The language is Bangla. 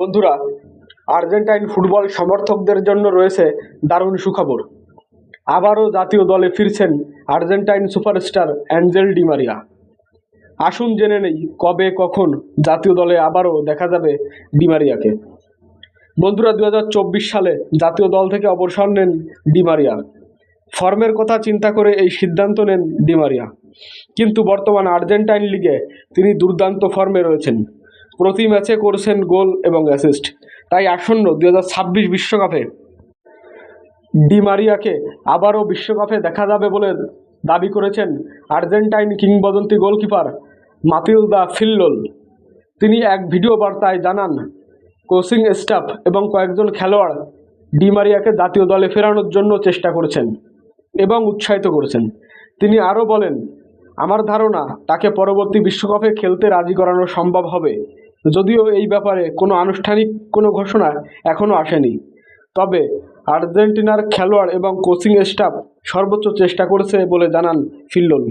বন্ধুরা, আর্জেন্টাইন ফুটবল সমর্থকদের জন্য রয়েছে দারুণ সুখবর। আবারও জাতীয় দলে ফিরছেন আর্জেন্টাইন সুপারস্টার অ্যাঞ্জেল ডিমারিয়া আসুন জেনে নেই কবে, কখন জাতীয় দলে আবারও দেখা যাবে ডিমারিয়াকে বন্ধুরা দু হাজার চব্বিশ সালে জাতীয় দল থেকে অবসর নেন ডিমারিয়া ফর্মের কথা চিন্তা করে এই সিদ্ধান্ত নেন ডিমারিয়া কিন্তু বর্তমান আর্জেন্টাইন লিগে তিনি দুর্দান্ত ফর্মে রয়েছেন। প্রতি ম্যাচে করছেন গোল এবং অ্যাসিস্ট তাই আসন্ন দু বিশ্বকাপে ডিমারিয়াকে আবারও বিশ্বকাপে দেখা যাবে বলে দাবি করেছেন আর্জেন্টাইন কিংবদন্তি গোলকিপার মাতিলদা ফিল্লোল। তিনি এক ভিডিও বার্তায় জানান, কোচিং স্টাফ এবং কয়েকজন খেলোয়াড় ডিমারিয়াকে জাতীয় দলে ফেরানোর জন্য চেষ্টা করেছেন এবং উৎসাহিত করেছেন। তিনি আরও বলেন, আমার ধারণা তাকে পরবর্তী বিশ্বকাপে খেলতে রাজি করানো সম্ভব হবে। যদিও এই ব্যাপারে কোনো আনুষ্ঠানিক কোনো ঘোষণা এখনও আসেনি। তবে আর্জেন্টিনার খেলোয়াড় এবং কোচিং স্টাফ সর্বোচ্চ চেষ্টা করছে বলে জানান ফিল্লোল